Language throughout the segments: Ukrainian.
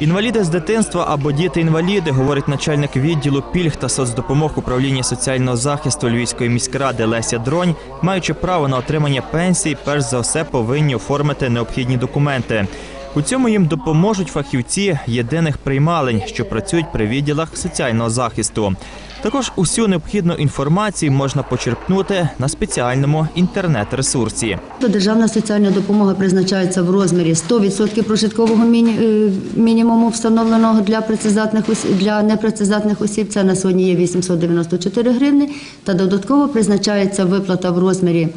Інваліди з дитинства або діти-інваліди, говорить начальник відділу пільг та соцдопомог управління соціального захисту Львівської міськради Леся Дронь, маючи право на отримання пенсії, перш за все повинні оформити необхідні документи. У цьому їм допоможуть фахівці єдиних приймалень, що працюють при відділах соціального захисту. Також усю необхідну інформацію можна почерпнути на спеціальному інтернет-ресурсі. Державна соціальна допомога призначається в розмірі 100% прожиткового е, мінімуму, встановленого для працездатних для непрацездатних осіб. Це на сьогодні є 894 гривні. Та додатково призначається виплата в розмірі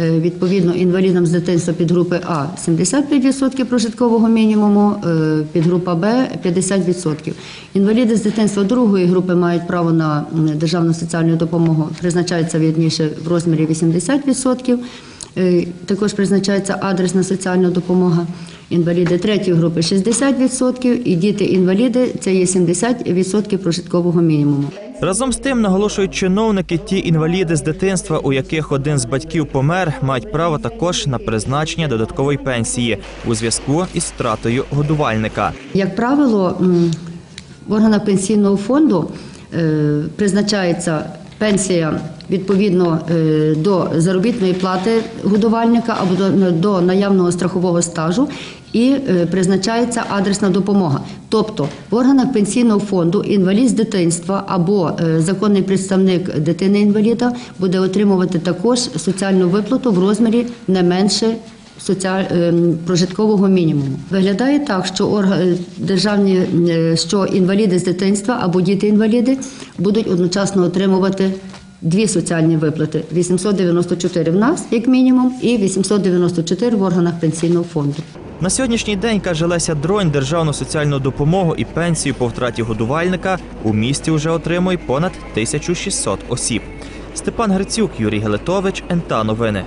відповідно інвалідам з дитинства під групи А 75% прожиткового мінімуму, е, підгрупа Б 50%. Інваліди з дитинства другої групи мають право на державну соціальну допомогу. Призначається вірніше в розмірі 80%. Е, Також призначається адресна соціальна допомога. Інваліди третьої групи 60% і діти-інваліди це є 70% прожиткового мінімуму. Разом з тим, наголошують чиновники, ті інваліди з дитинства, у яких один з батьків помер, мають право також на призначення додаткової пенсії у зв'язку із втратою годувальника. Як правило, в органах пенсійного фонду е, призначається пенсія відповідно е, до заробітної плати годувальника або до, наявного страхового стажу. І е, призначається адресна допомога. Тобто в органах пенсійного фонду інвалід з дитинства або е, законний представник дитини-інваліда буде отримувати також соціальну виплату в розмірі не менше соціаль... ем, прожиткового мінімуму. Виглядає так, що орга... е, державні е, що інваліди з дитинства або діти-інваліди будуть одночасно отримувати дві соціальні виплати: 894 в нас, як мінімум, і 894 в органах пенсійного фонду. На сьогоднішній день, каже Леся Дронь, державну соціальну допомогу і пенсію по втраті годувальника у місті вже отримує понад 1600 осіб. Степан Грицюк, Юрій Гелетович, НТА Новини.